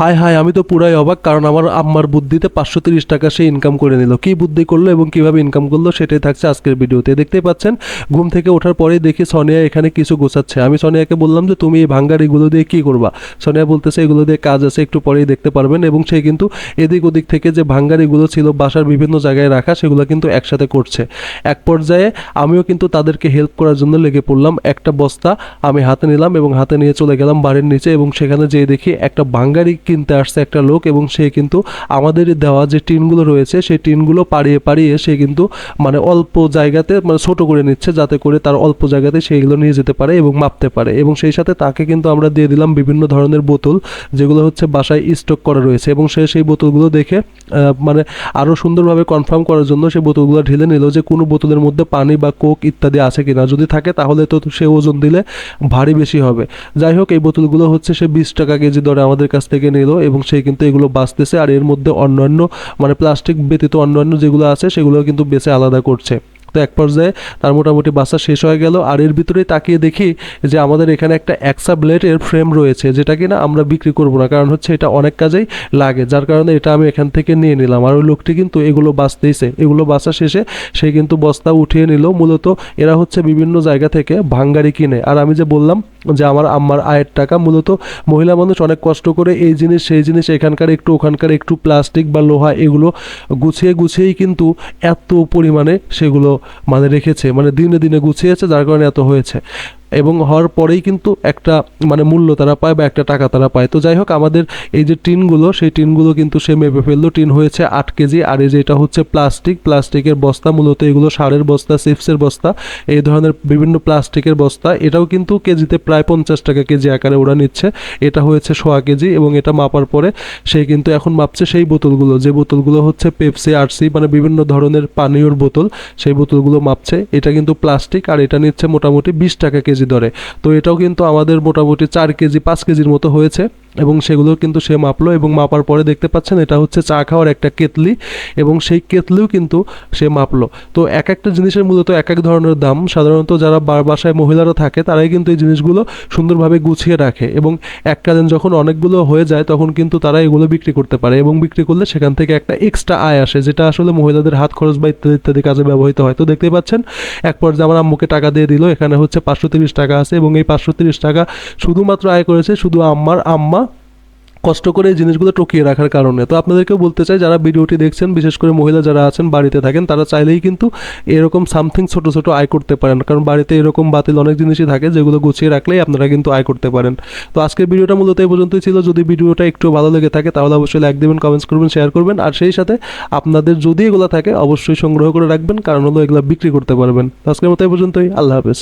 High high আমি তো পুরাই অবাক, কারণ আমার আম্মার বুদ্ধিতে পাঁচশো তিরিশ টাকা সে ইনকাম করে নিল। কি বুদ্ধি করল এবং কীভাবে ইনকাম করল সেটাই থাকছে আজকের ভিডিওতে। দেখতেই পাচ্ছেন, ঘুম থেকে ওঠার পরেই দেখি সোনিয়া এখানে কিছু গোছাচ্ছে। আমি সোনিয়াকে বললাম যে, তুমি এই ভাঙ্গার এগুলো দিয়ে কি করবা? সোনিয়া বলতেছে, এগুলো দিয়ে কাজ আছে, একটু পরেই দেখতে পারবেন। এবং সে কিন্তু এদিক ওদিক থেকে যে ভাঙ্গার এগুলো ছিল, বাসার বিভিন্ন জায়গায় রাখা, সেগুলো কিন্তু একসাথে করছে। এক পর্যায়ে আমিও কিন্তু তাদেরকে হেল্প করার জন্য লেগে পড়লাম। একটা বস্তা আমি হাতে নিলাম এবং হাতে নিয়ে চলে গেলাম বাড়ির নিচে এবং সেখানে যেয়ে দেখি একটা ভাঙ্গারি কিনতে আসছে একটা লোক এবং সে কিন্তু আমাদের দেওয়া যে টিনগুলো রয়েছে, সেই টিনগুলো পাড়িয়ে পাড়িয়ে সে কিন্তু মানে অল্প জায়গাতে মানে ছোটো করে নিচ্ছে যাতে করে তার অল্প জায়গাতে সেইগুলো নিয়ে যেতে পারে এবং মাপতে পারে। এবং সেই সাথে তাকে কিন্তু আমরা দিয়ে দিলাম বিভিন্ন ধরনের বোতল, যেগুলো হচ্ছে বাসায় স্টক করা রয়েছে এবং সে সেই বোতলগুলো দেখে মানে আরও সুন্দরভাবে কনফার্ম করার জন্য সে বোতলগুলো ঢেলে নিল যে কোনো বোতলের মধ্যে পানি বা কোক ইত্যাদি আছে কিনা। যদি থাকে তাহলে তো সে ওজন দিলে ভারী বেশি হবে। যাই হোক, এই বোতলগুলো হচ্ছে সে বিশ টাকা কেজি দরে আমাদের কাছ থেকে নিল এবং সে কিন্তু এগুলো বাঁচতেছে আর এর মধ্যে অন্যান্য মানে প্লাস্টিক ব্যতীত অন্যান্য যেগুলো আছে সেগুলো কিন্তু বেছে আলাদা করছে। তো এক পর্যায়ে তার মোটামুটি বাসা শেষ হয়ে গেল আর এর ভিতরে তাকিয়ে দেখি যে আমাদের এখানে একটা একসা ব্লেডের ফ্রেম রয়েছে যেটা কিনা আমরা বিক্রি করব না। কারণ হচ্ছে এটা অনেক কাজেই লাগে। যার কারণে এটা আমি এখান থেকে নিয়ে নিলাম। আর ওই লোকটি কিন্তু এগুলো বাঁচতেইছে। এগুলো বাসা শেষে সে কিন্তু বস্তা উঠিয়ে নিল। মূলত এরা হচ্ছে বিভিন্ন জায়গা থেকে ভাঙ্গারি কিনে। আর আমি যে বললাম যে আমার আম্মার আয়ের টাকা মূলত মহিলা মানুষ অনেক কষ্ট করে এই জিনিস, সেই জিনিস, এখানকার একটু ওখানকার একটু প্লাস্টিক বা লোহা এগুলো গুছিয়ে, গুছিয়েই কিন্তু এত পরিমাণে সেগুলো মানে রেখেছে মানে দিনে দিনে গুছিয়েছে, যার কারণে এত হয়েছে। এবং হওয়ার পরেই কিন্তু একটা মানে মূল্য তারা পায় বা একটা টাকা তারা পায়। তো যাই হোক, আমাদের এই যে টিনগুলো, সেই টিনগুলো কিন্তু সে মেপে ফেলল। টিন হয়েছে আট কেজি, আর এই যে এটা হচ্ছে প্লাস্টিক। প্লাস্টিকের বস্তা, মূলত এগুলো সারের বস্তা, চিপসের বস্তা, এই ধরনের বিভিন্ন প্লাস্টিকের বস্তা। এটাও কিন্তু কেজিতে প্রায় পঞ্চাশ টাকা কেজি আকারে ওরা নিচ্ছে। এটা হয়েছে সোয়া কেজি এবং এটা মাপার পরে সে কিন্তু এখন মাপছে সেই বোতলগুলো। যে বোতলগুলো হচ্ছে পেপসি, আরসি মানে বিভিন্ন ধরনের পানীয়র বোতল, সেই বোতলগুলো মাপছে। এটা কিন্তু প্লাস্টিক, আর এটা নিচ্ছে মোটামুটি বিশ টাকা কেজি দরে তো এটাও কিন্তু আমাদের মোটামুটি চার কেজি পাঁচ কেজির মতো হয়েছে। এবং সেগুলো কিন্তু সে মাপলো এবং মাপার পরে দেখতে পাচ্ছেন এটা হচ্ছে চা খাওয়ার একটা কেতলি এবং সেই কেতলিও কিন্তু সে মাপলো। তো এক একটা জিনিসের মূলত এক এক ধরনের দাম। সাধারণত যারা বাসায় মহিলারা থাকে, তারাই কিন্তু এই জিনিসগুলো সুন্দরভাবে গুছিয়ে রাখে এবং এককালীন যখন অনেকগুলো হয়ে যায়, তখন কিন্তু তারা এগুলো বিক্রি করতে পারে এবং বিক্রি করলে সেখান থেকে একটা এক্সট্রা আয় আসে, যেটা আসলে মহিলাদের হাত খরচ বা ইত্যাদি ইত্যাদি কাজে ব্যবহৃত হয়। তো দেখতেই পাচ্ছেন, এক পর্যায়ে আমার আম্মুকে টাকা দিয়ে দিল, এখানে হচ্ছে পাঁচশো তিরিশ টাকা আছে এবং এই পাঁচশো তিরিশ টাকা শুধুমাত্র আয় করেছে শুধু আম্মার আম্মা কষ্ট করে এই জিনিসগুলো টকিয়ে রাখার কারণে। তো আপনাদেরকেও বলতে চাই, যারা ভিডিওটি দেখছেন, বিশেষ করে মহিলা যারা আছেন, বাড়িতে থাকেন, তারা চাইলেই কিন্তু এরকম সামথিং ছোট ছোট আয় করতে পারেন। কারণ বাড়িতে এরকম বাতিল অনেক জিনিসই থাকে, যেগুলো গুছিয়ে রাখলেই আপনারা কিন্তু আয় করতে পারেন। তো আজকের ভিডিওটা মূলত এই পর্যন্তই ছিল। যদি ভিডিওটা একটু ভালো লেগে থাকে, তাহলে অবশ্যই লাইক দেবেন কমেন্টস করবেন শেয়ার করবেন। আর সেই সাথে আপনাদের যদি এগুলো থাকে, অবশ্যই সংগ্রহ করে রাখবেন, কারণ হলো এগুলো বিক্রি করতে পারবেন। আজকের মতো এই পর্যন্তই। আল্লাহ হাফেজ।